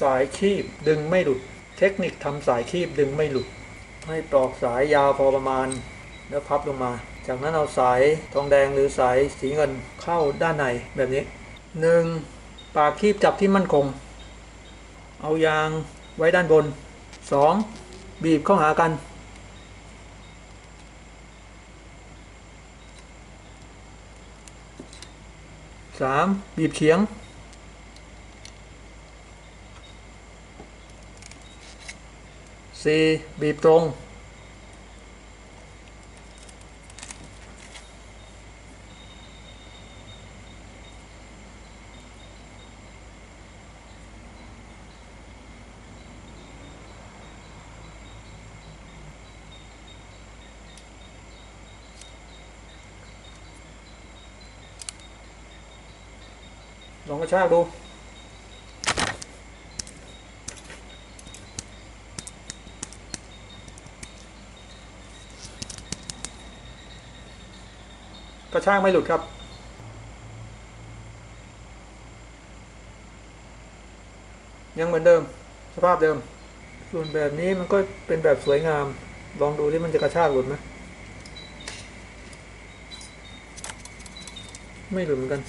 สายคีบดึงไม่หลุด เทคนิคทำสายคีบดึงไม่หลุด ให้ปลอกสายยาวพอประมาณ แล้วพับลงมา จากนั้นเอาสายทองแดงหรือสายสีเงินเข้าด้านในแบบนี้หนึ่งปากคีบจับที่มั่นคง เอายางไว้ด้านบนสองบีบเข้าหากันสามบีบเฉียง สี่บีบตรง ลองกระชากดู กระชากไม่หลุดครับยังเหมือนเดิม สภาพเดิม ส่วนแบบนี้มันก็เป็นแบบสวยงาม ลองดูที่มันจะกระชากหลุดไหมไม่หลุดเหมือนกัน